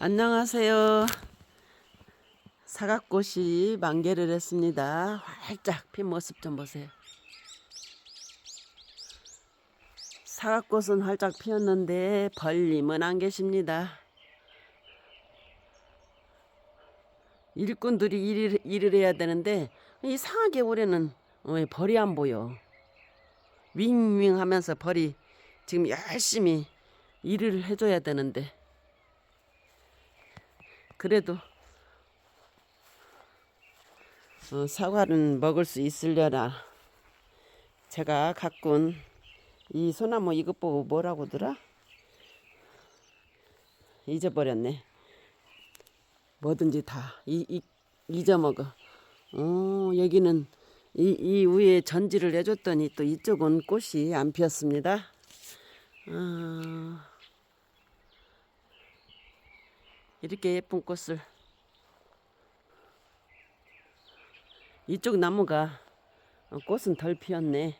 안녕하세요. 사각꽃이 만개를 했습니다. 활짝 핀 모습 좀 보세요. 사각꽃은 활짝 피었는데 벌님은 안 계십니다. 일꾼들이 일을, 일을 해야 되는데 이상하게 올해는 왜 벌이 안 보여. 윙윙 하면서 벌이 지금 열심히 일을 해줘야 되는데 그래도 어, 사과는 먹을 수 있으려나. 제가 가꾼 이 소나무 이것 보고 뭐라고더라? 잊어버렸네. 뭐든지 다 이, 이, 잊어먹어. 어, 여기는 이, 이 위에 전지를 해줬더니 또 이쪽은 꽃이 안 피었습니다. 어, 이렇게 예쁜 꽃을 이쪽 나무가 어, 꽃은 덜 피었네.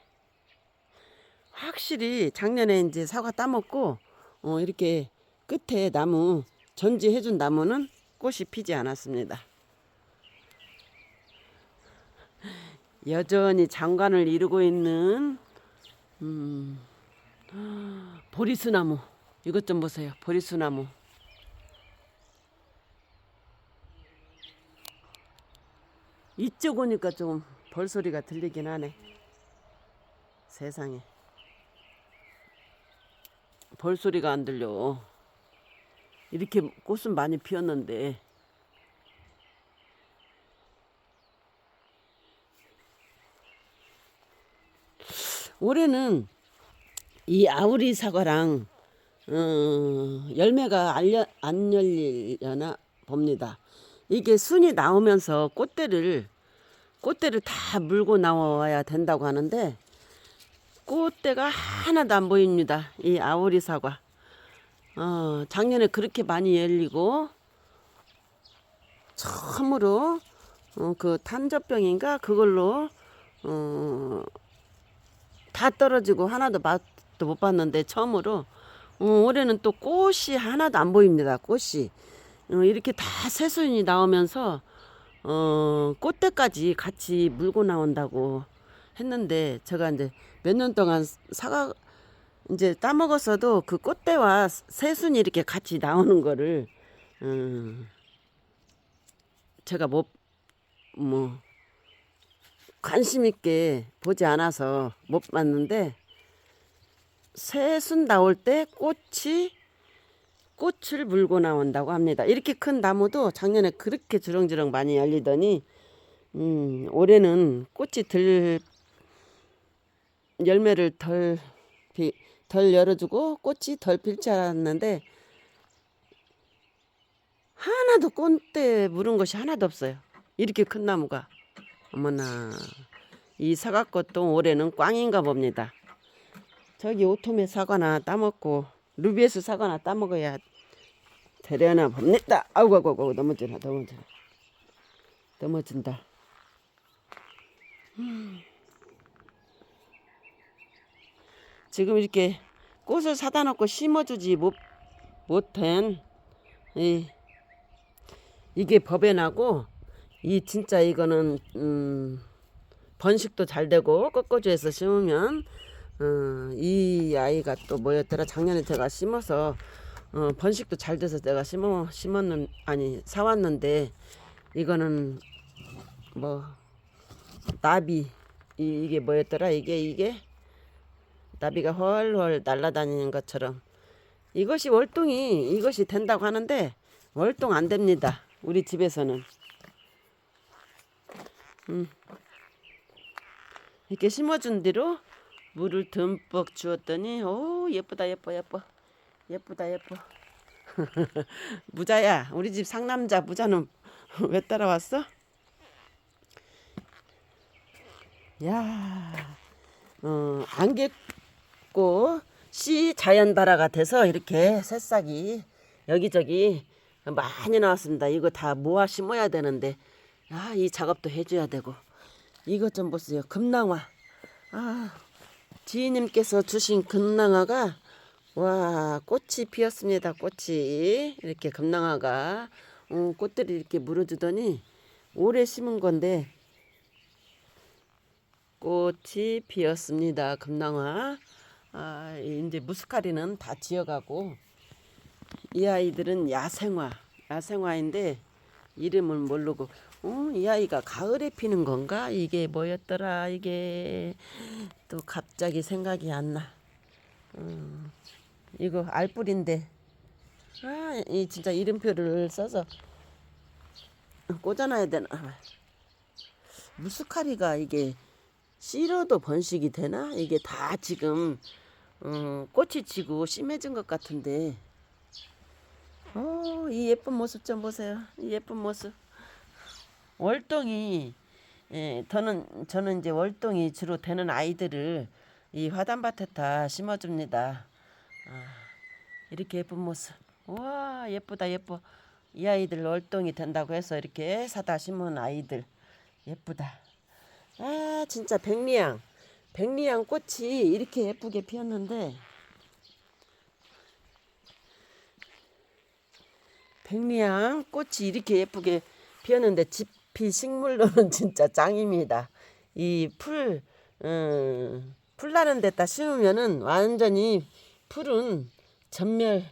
확실히 작년에 이제 사과 따먹고 어, 이렇게 끝에 나무 전지해준 나무는 꽃이 피지 않았습니다. 여전히 장관을 이루고 있는 음, 보리수 나무 이것 좀 보세요. 보리수 나무. 이쪽 오니까 좀 벌소리가 들리긴 하네. 세상에. 벌소리가 안 들려. 이렇게 꽃은 많이 피었는데. 올해는 이 아우리 사과랑 어, 열매가 안 열리려나 봅니다. 이게 순이 나오면서 꽃대를 꽃대를 다 물고 나와야 된다고 하는데 꽃대가 하나도 안 보입니다. 이 아오리 사과. 어, 작년에 그렇게 많이 열리고 처음으로 어, 그 탄저병인가 그걸로 어, 다 떨어지고 하나도 맛도 못 봤는데 처음으로 어, 올해는 또 꽃이 하나도 안 보입니다. 꽃이 어, 이렇게 다 새순이 나오면서 어, 꽃대까지 같이 물고 나온다고 했는데 제가 이제 몇 년 동안 사과 이제 따먹었어도 그 꽃대와 새순이 이렇게 같이 나오는 거를 음, 제가 못뭐 관심 있게 보지 않아서 못 봤는데 새순 나올 때 꽃이 꽃을 물고 나온다고 합니다. 이렇게 큰 나무도 작년에 그렇게 주렁주렁 많이 열리더니 음, 올해는 꽃이 덜 열매를 덜, 비, 덜 열어주고 꽃이 덜필줄 알았는데 하나도 꽃대 물은 것이 하나도 없어요. 이렇게 큰 나무가 어머나 이 사과꽃도 올해는 꽝인가 봅니다. 저기 오토메 사과나 따먹고 루비에스 사과나 따먹어야 되려나 봅니다. 아우고 아우고 아우고 넘어지나 넘어지나 넘어진다. 음. 지금 이렇게 꽃을 사다 놓고 심어주지 못 못한 이 이게 법에 나고 이 진짜 이거는 음 번식도 잘 되고 꺾어주에서 심으면 어, 이 아이가 또 뭐였더라 작년에 제가 심어서 어, 번식도 잘 돼서 내가 심어 심었는 아니 사왔는데 이거는 뭐 나비 이, 이게 뭐였더라? 이게 이게 나비가 헐헐 날아다니는 것처럼. 이것이 월동이 이것이 된다고 하는데 월동 안 됩니다 우리 집에서는. 음. 이렇게 심어준 뒤로 물을 듬뿍 주었더니 오 예쁘다 예뻐 예뻐 예쁘다 예뻐 무자야 우리 집 상남자 무자는 왜 따라왔어? 야, 어, 안개꽃 씨 자연발화가 돼서 이렇게 새싹이 여기저기 많이 나왔습니다. 이거 다 모아 심어야 되는데, 아, 이 작업도 해줘야 되고, 이것 좀 보세요. 금낭화. 아, 지인님께서 주신 금낭화가 와 꽃이 피었습니다. 꽃이 이렇게 금낭화가 어, 꽃들이 이렇게 물어주더니 오래 심은 건데 꽃이 피었습니다. 금낭화. 아, 이제 무스카리는 다 지어가고 이 아이들은 야생화, 야생화인데 이름을 모르고 어, 이 아이가 가을에 피는 건가? 이게 뭐였더라? 이게 또 갑자기 생각이 안 나. 어, 이거 알뿌리인데 아, 이 진짜 이름표를 써서 꽂아놔야 되나? 무스카리가 이게 씨로도 번식이 되나? 이게 다 지금 어, 꽃이 지고 심해진 것 같은데 어, 이 예쁜 모습 좀 보세요. 이 예쁜 모습. 월동이 예, 저는 저는 이제 월동이 주로 되는 아이들을 이 화단밭에다 심어줍니다. 아, 이렇게 예쁜 모습. 와 예쁘다 예뻐. 이 아이들 월동이 된다고 해서 이렇게 사다 심은 아이들 예쁘다. 아 진짜 백리향 백리향 꽃이 이렇게 예쁘게 피었는데 백리향 꽃이 이렇게 예쁘게 피었는데 지 피 식물로는 진짜 짱입니다. 이 풀, 음, 풀 나는 데다 심으면은 완전히 풀은 전멸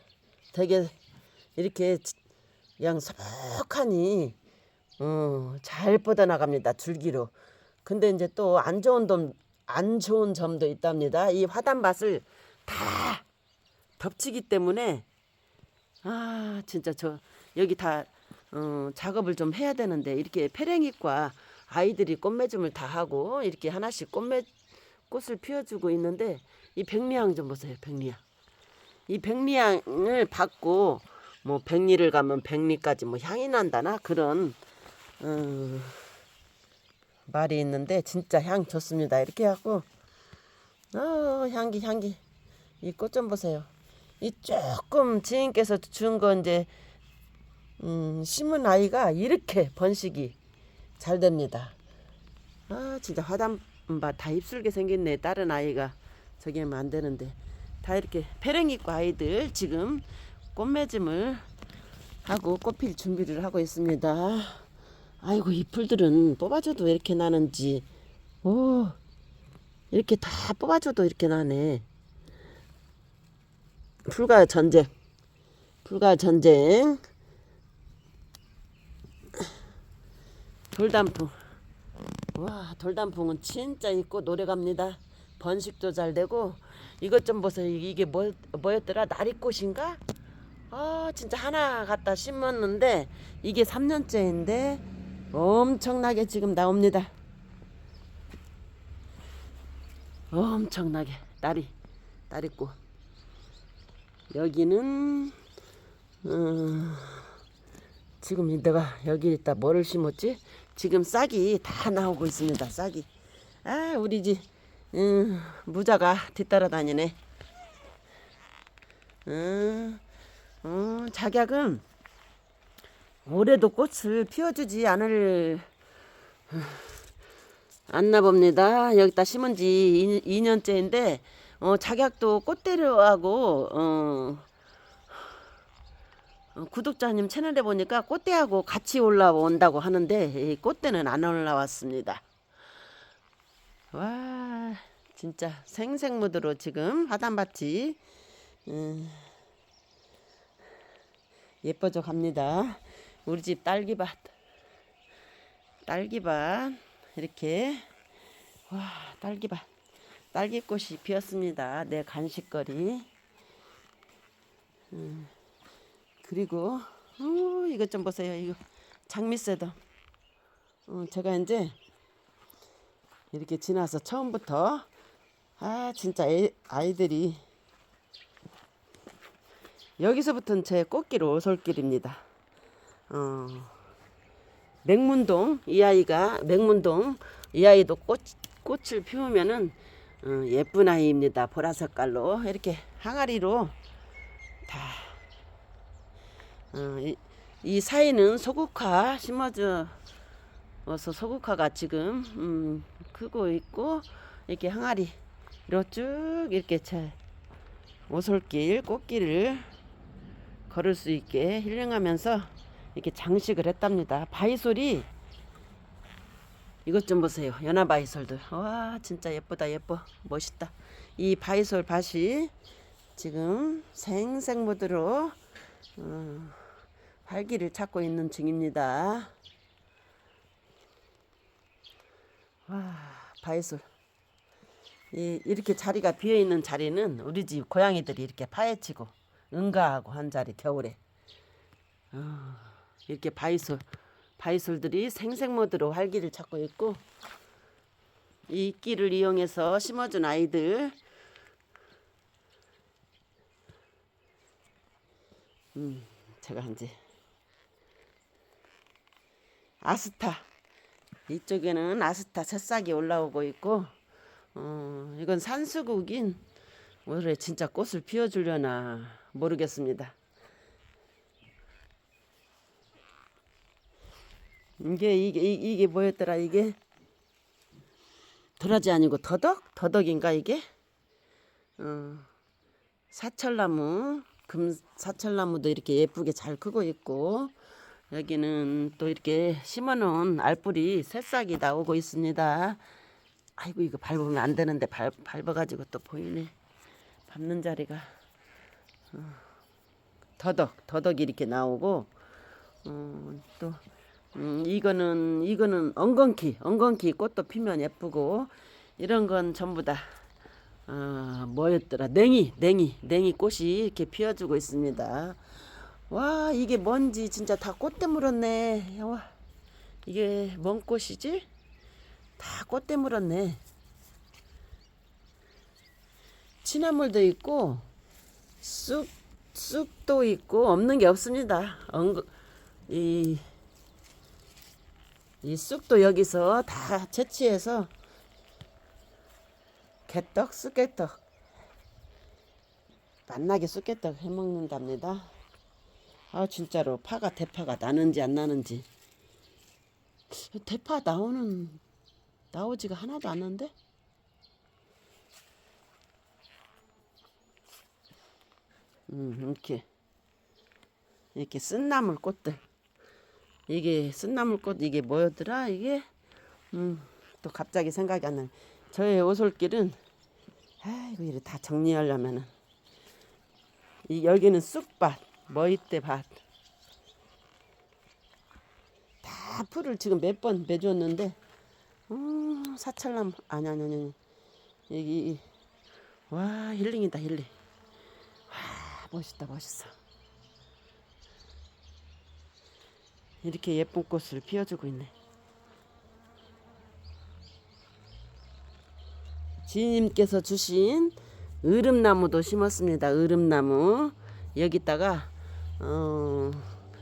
되게 이렇게 그냥 소복하니 어, 잘 뻗어나갑니다. 줄기로. 근데 이제 또 안 좋은 점, 안 좋은 점도 있답니다. 이 화단밭을 다 덮치기 때문에 아 진짜 저 여기 다 어, 작업을 좀 해야 되는데 이렇게 페랭이과 아이들이 꽃맺음을 다 하고 이렇게 하나씩 꽃맺 꽃을 피워주고 있는데 이 백리향 좀 보세요 백리향. 이 백리향을 받고 뭐 백리를 가면 백리까지 뭐 향이 난다나? 그런 어, 말이 있는데 진짜 향 좋습니다. 이렇게 하고 어 향기 향기. 이 꽃 좀 보세요. 이 조금 지인께서 준 거 이제 음, 심은 아이가 이렇게 번식이 잘 됩니다. 아 진짜 화단밭 다 입술게 생겼네. 다른 아이가 저기 하면 안 되는데 다 이렇게 페랭이과 아이들 지금 꽃맺음을 하고 꽃필 준비를 하고 있습니다. 아이고 이 풀들은 뽑아줘도 왜 이렇게 나는지 오 이렇게 다 뽑아줘도 이렇게 나네. 불가 전쟁. 불가 전쟁. 돌단풍. 와, 돌단풍은 진짜 있고 노래갑니다. 번식도 잘 되고 이것 좀 보세요. 이게 뭐 뭐였더라? 나리꽃인가? 아, 진짜 하나 갖다 심었는데 이게 3년째인데 엄청나게 지금 나옵니다. 엄청나게 나리 나리꽃. 여기는 음, 지금 내가 여기 있다 뭐를 심었지? 지금 싹이 다 나오고 있습니다. 싹이. 아 우리 집 음, 무자가 뒤따라 다니네. 음, 음, 작약은 올해도 꽃을 피워주지 않을 않나 봅니다. 여기다 심은 지 2, 년째인데 어, 작약도 꽃대로하고 어, 어, 구독자님 채널에 보니까 꽃대하고 같이 올라온다고 하는데 이 꽃대는 안 올라왔습니다. 와 진짜 생생무드로 지금 화단밭이 음, 예뻐져 갑니다. 우리 집 딸기밭 딸기밭 이렇게 와 딸기밭 딸기꽃이 피었습니다. 내 간식거리. 음, 그리고 어, 이것 좀 보세요. 이거 장미새도. 어, 제가 이제 이렇게 지나서 처음부터 아 진짜 애, 아이들이 여기서부터는 제 꽃길 오솔길입니다. 어, 맹문동 이 아이가 맹문동 이 아이도 꽃 꽃을 피우면은 어, 예쁜 아이입니다. 보라 색깔로 이렇게 항아리로 다. 어, 이, 이 사이는 소국화 심어져 어서 소국화가 지금 음, 크고 있고 이렇게 항아리로 쭉 이렇게 잘 오솔길 꽃길을 걸을 수 있게 힐링하면서 이렇게 장식을 했답니다. 바이솔이 이것 좀 보세요. 연화 바이솔들. 와 진짜 예쁘다 예뻐 멋있다. 이 바이솔 밭이 지금 생생모드로 어, 활기를 찾고 있는 중입니다. 와 바이솔. 이, 이렇게 자리가 비어 있는 자리는 우리 집 고양이들이 이렇게 파헤치고 응가하고 한 자리 겨울에 어, 이렇게 바이솔 바이솔들이 생생모드로 활기를 찾고 있고 이 끼를 이용해서 심어준 아이들 음 제가 이제 아스타. 이쪽에는 아스타 새싹이 올라오고 있고 어, 이건 산수국인 올해 진짜 꽃을 피워주려나 모르겠습니다. 이게 이게 이- 이게 뭐였더라 이게? 도라지 아니고 더덕? 더덕인가 이게? 어, 사철나무 금 사철나무도 이렇게 예쁘게 잘 크고 있고 여기는 또 이렇게 심어놓은 알뿌리 새싹이 나오고 있습니다. 아이고 이거 밟으면 안 되는데 밟, 밟아가지고 또 보이네. 밟는 자리가 어, 더덕 더덕이 이렇게 나오고 어, 또 음, 이거는 이거는 엉겅키 엉겅키 꽃도 피면 예쁘고 이런 건 전부 다 어, 뭐였더라 냉이 냉이 냉이 꽃이 이렇게 피어주고 있습니다. 와 이게 뭔지 진짜 다 꽃대 물었네. 와 이게 뭔 꽃이지? 다 꽃대 물었네. 취나물도 있고 쑥 쑥도 있고 없는 게 없습니다. 엉, 이, 이 쑥도 여기서 다 채취해서 개떡, 쑥개떡 만나게 쑥개떡 해먹는답니다. 아 진짜로 파가 대파가 나는지 안 나는지. 대파 나오는 나오지가 하나도 않는데? 음 이렇게. 이렇게 쓴나물 꽃들. 이게 쓴나물 꽃 이게 뭐였더라 이게? 음 또 갑자기 생각이 안 나네. 저의 오솔길은 아이고 이래 다 정리하려면은. 이 여기는 쑥밭 머위대밭. 다 풀을 지금 몇 번 매줬는데 음, 사철나무 아니 아니 아니. 여기 와 힐링이다 힐링. 와 멋있다 멋있어. 이렇게 예쁜 꽃을 피워주고 있네. 지님께서 주신 으름나무도 심었습니다. 으름나무. 여기다가 어,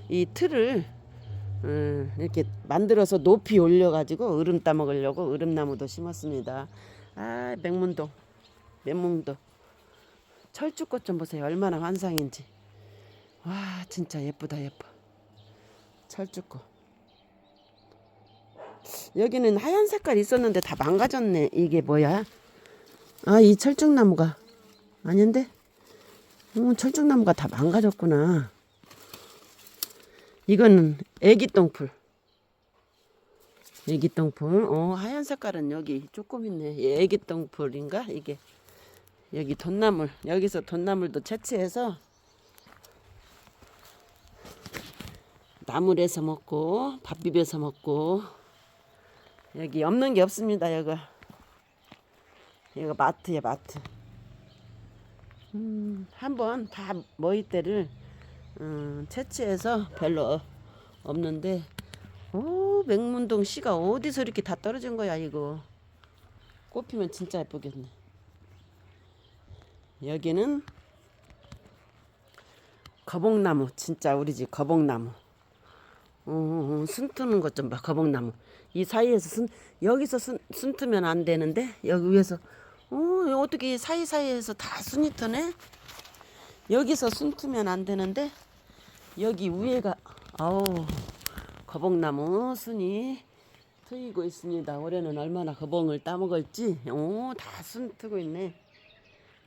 이 틀을 음, 이렇게 만들어서 높이 올려가지고 으름 따먹으려고 으름나무도 심었습니다. 아 맹문동, 맹문동 철쭉꽃 좀 보세요. 얼마나 환상인지. 와 진짜 예쁘다 예뻐. 철쭉꽃. 여기는 하얀 색깔 있었는데 다 망가졌네. 이게 뭐야? 아 이 철쭉나무가 아닌데? 어, 철쭉나무가 다 망가졌구나. 이거는 애기 똥풀. 애기 똥풀. 어, 하얀 색깔은 여기 조금 있네. 예, 애기 똥풀인가? 이게. 여기 돈나물. 여기서 돈나물도 채취해서 나물에서 먹고 밥 비벼서 먹고 여기 없는 게 없습니다. 여기. 여기 마트야, 마트. 음, 한번 다 모이대를 음, 채취해서 별로 없는데 오 맹문동 씨가 어디서 이렇게 다 떨어진 거야 이거. 꽃피면 진짜 예쁘겠네. 여기는 거봉나무 진짜 우리 집 거봉나무. 어, 순 트는 것 좀 봐 거봉나무. 이 사이에서 순 여기서 순, 순 트면 안 되는데 여기 위에서. 어 어떻게 사이사이에서 다 순이 트네? 여기서 순 트면 안 되는데 여기 위에가 아우 거봉나무 순이 트이고 있습니다. 올해는 얼마나 거봉을 따먹을지 오다 순 트고 있네.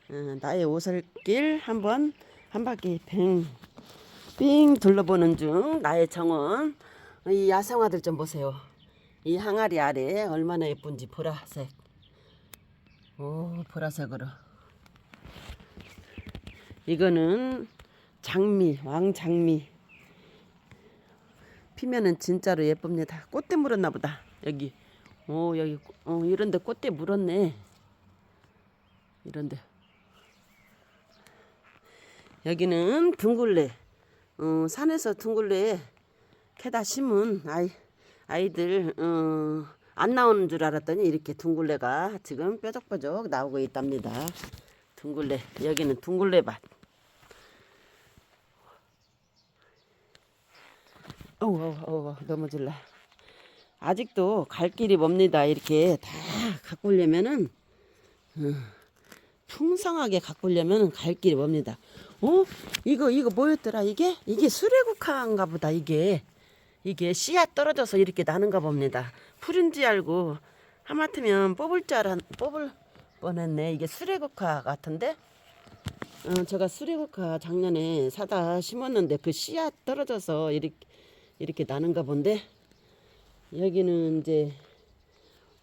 어, 나의 오솔길 한번 한 바퀴 빙빙 둘러보는 중 나의 정원 이 야생화들 좀 보세요. 이 항아리 아래 얼마나 예쁜지 보라색. 오 보라색으로. 이거는 장미 왕장미. 피면은 진짜로 예쁩니다. 꽃대 물었나 보다. 여기. 오 여기 어 이런데 꽃대 물었네. 이런데. 여기는 둥글레. 어, 산에서 둥글레 캐다 심은 아이 아이들 어, 안 나오는 줄 알았더니 이렇게 둥글레가 지금 뾰족뾰족 나오고 있답니다. 둥글레 여기는 둥글레 밭. 어우 어우 어우 넘어질라. 아직도 갈 길이 멉니다. 이렇게 다 갖고 오려면은 어, 풍성하게 오려면 갈 길이 멉니다. 어? 이거 이거 뭐였더라 이게? 이게 수레국화인가 보다 이게. 이게 씨앗 떨어져서 이렇게 나는가 봅니다. 풀인지 알고 하마터면 뽑을 줄 알았 뽑을 뻔했네. 이게 수레국화 같은데? 어, 제가 수레국화 작년에 사다 심었는데 그 씨앗 떨어져서 이렇게 이렇게 나는가 본데 여기는 이제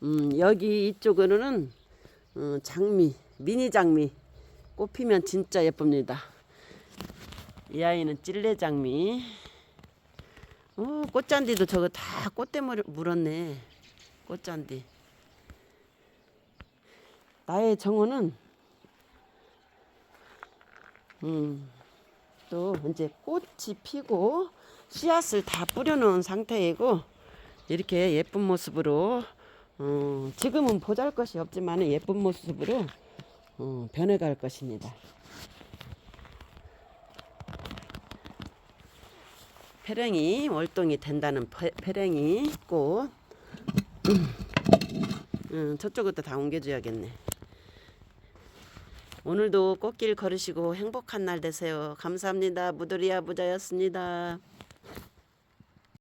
음, 여기 이쪽으로는 어, 장미 미니 장미 꽃 피면 진짜 예쁩니다. 이 아이는 찔레 장미. 어, 꽃잔디도 저거 다 꽃대 물- 물었네. 꽃잔디. 나의 정원은 음, 또 이제 꽃이 피고 씨앗을 다 뿌려놓은 상태이고 이렇게 예쁜 모습으로 어, 지금은 보잘 것이 없지만 예쁜 모습으로 어, 변해갈 것입니다. 페랭이 월동이 된다는 페, 페랭이 꽃. 음, 저쪽부터 다 옮겨줘야겠네. 오늘도 꽃길 걸으시고 행복한 날 되세요. 감사합니다. 무도리아 부자였습니다.